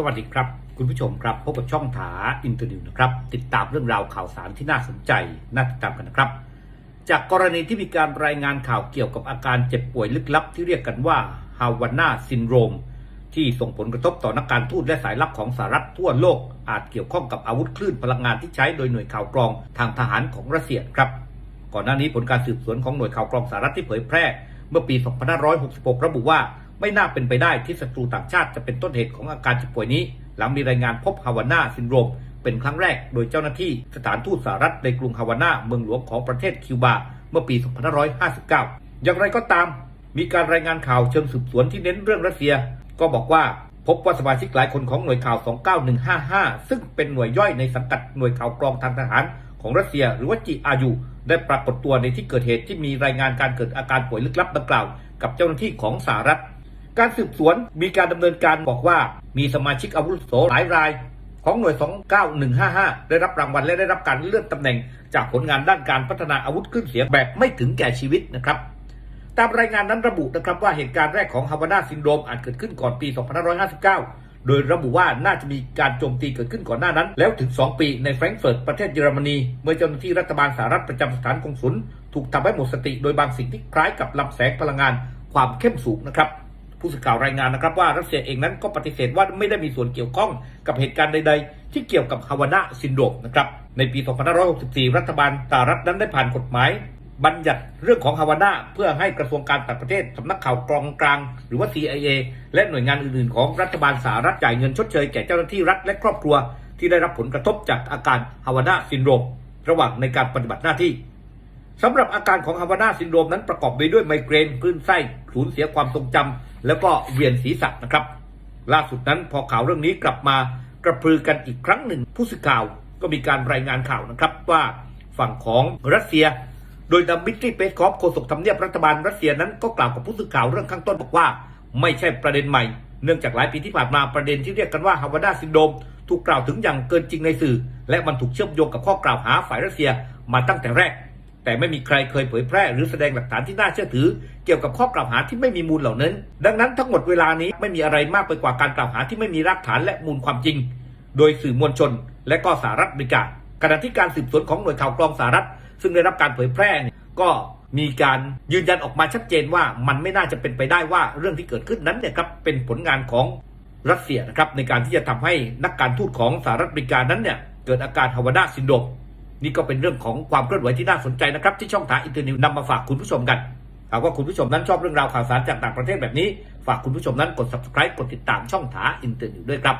สวัสดีครับ คุณผู้ชมครับ พบกับช่องถาอินเตอร์นิวนะครับ ติดตามเรื่องราวข่าวสารที่น่าสนใจ น่าติดตามกันนะครับ จากกรณีที่มีการรายงานข่าวเกี่ยวกับอาการเจ็บป่วยลึกลับที่เรียกกันว่าฮาวาน่าซินโดรมที่ส่งผลกระทบต่อนักการทูตและสายลับของสหรัฐทั่วโลก อาจเกี่ยวข้องกับอาวุธคลื่นพลังงานที่ใช้โดยหน่วยข่าวกรองทางทหารของรัสเซียครับ ก่อนหน้านี้ผลการสืบสวนของหน่วยข่าวกรองสหรัฐที่เผยแพร่ เมื่อปี 2566 ระบุว่า ไม่น่าเป็นไปได้ที่ศัตรูต่างชาติจะเป็นต้นเหตุของอาการเจ็บป่วยนี้ หลังมีรายงานพบฮาวาน่าซินโดรมเป็นครั้งแรกโดยเจ้าหน้าที่สถานทูตสหรัฐในกรุงฮาวาน่าเมืองหลวงของประเทศคิวบา เมื่อปี 2559 อย่างไรก็ตาม มีการรายงานข่าวเชิงสืบสวนที่เน้นเรื่องรัสเซีย ก็บอกว่าพบว่าสมาชิกหลายคนของหน่วยข่าว 29155 ซึ่งเป็นหน่วยย่อยในสังกัดหน่วยข่าวกรองทางทหารของรัสเซียหรือว่า GRU ได้ปรากฏตัวในที่เกิดเหตุที่มีรายงานการเกิดอาการป่วยลึกลับดังกล่าว กับเจ้าหน้าที่ของสหรัฐ การสืบสวนมีการดำเนินการบอกว่า มีสมาชิกอาวุโสหลายรายของหน่วย 29155 ได้รับรางวัลและได้รับการเลื่อนตำแหน่ง จากผลงานด้านการพัฒนาอาวุธคลื่นเสียงแบบไม่ถึงแก่ชีวิตนะครับ ตามรายงานนั้นระบุนะครับว่าเหตุการณ์แรกของฮาวานาซินโดรมอาจเกิดขึ้นก่อนปี 2559 โดยระบุว่าน่าจะมีการโจมตีเกิดขึ้นก่อนหน้านั้น แล้วถึง 2 ปีในแฟรงก์เฟิร์ตประเทศเยอรมนี เมื่อเจ้าหน้าที่รัฐบาลสหรัฐประจำสถานกงสุลถูกทำให้หมดสติ โดยบางสิ่งที่คล้ายกับลำแสงพลังงานความเข้มสูงนะครับ ผู้สื่อข่าวรายงานนะครับว่ารัสเซียเองนั้นก็ปฏิเสธว่าไม่ได้มีส่วนเกี่ยวข้องกับเหตุการณ์ใด ๆ ที่เกี่ยวกับฮาวานาซินโดรมนะครับในปี 2564 รัฐบาลสหรัฐนั้นได้ผ่านกฎหมาย บัญญัติเรื่องของฮาวาน่าเพื่อให้กระทรวงการต่างประเทศสำนักข่าวกรองกลาง หรือว่า CIA และหน่วยงานอื่นๆ ของรัฐบาลสหรัฐจ่ายเงินชดเชยแก่เจ้าหน้าที่รัฐและครอบครัว ที่ได้รับผลกระทบจากอาการฮาวาน่าซินโดรมระหว่างในการปฏิบัติหน้าที่สำหรับอาการของฮาวาน่าซินโดรมนั้นประกอบไปด้วยไมเกรนคลื่นไส้ สูญเสียความทรงจำแล้วก็เวียนศีรษะนะครับ ล่าสุดนั้นพอข่าวเรื่องนี้กลับมากระพือกันอีกครั้งหนึ่งผู้สื่อข่าวก็มีการรายงานข่าวนะครับว่าฝั่งของรัสเซีย โดยดมิตรีเปสคอฟโฆษกทำเนียบรัฐบาลรัสเซียนั้นก็กล่าวกับผู้สื่อข่าวเรื่องข้างต้นบอกว่า ไม่ใช่ประเด็นใหม่ เนื่องจากหลายปีที่ผ่านมาประเด็นที่เรียกกันว่าฮาวาน่าซินโดมถูกกล่าวถึงอย่างเกินจริงในสื่อ และมันถูกเชื่อมโยงกับข้อกล่าวหาฝ่ายรัสเซียมาตั้งแต่แรก แต่ไม่มีใครเคยเผยแพร่หรือแสดงหลักฐานที่น่าเชื่อถือ เกี่ยวกับข้อกล่าวหาที่ไม่มีมูลเหล่านั้น ดังนั้นทั้งหมดเวลานี้ไม่มีอะไรมากไปกว่าการกล่าวหาที่ไม่มีรากฐานและมูลความจริง โดยสื่อมวลชน และก็สหรัฐอเมริกาขณะที่การสืบสวนของหน่วยข่าวกรองสหรัฐ ซึ่งได้รับการเผยแพร่ก็มีการยืนยันออกมาชัดเจนว่ามันไม่น่าจะเป็นไปได้ว่าเรื่องที่เกิดขึ้นนั้นเนี่ยครับเป็นผลงานของรัสเซียนะครับในการที่จะทำให้นักการทูตของสหรัฐอเมริกานั้นเนี่ยเกิดอาการฮาวาน่าซินโดรม นี่ก็เป็นเรื่องของความเคลื่อนไหวที่น่าสนใจนะครับ ที่ช่องทางอินเทอร์เน็ตนำมาฝากคุณผู้ชมกันหากว่าคุณผู้ชมนั้นชอบเรื่องราวข่าวสารจากต่างประเทศแบบนี้ ฝากคุณผู้ชมนั้นกด subscribe กดติดตามช่องทางอินเตอร์เน็ตด้วยครับ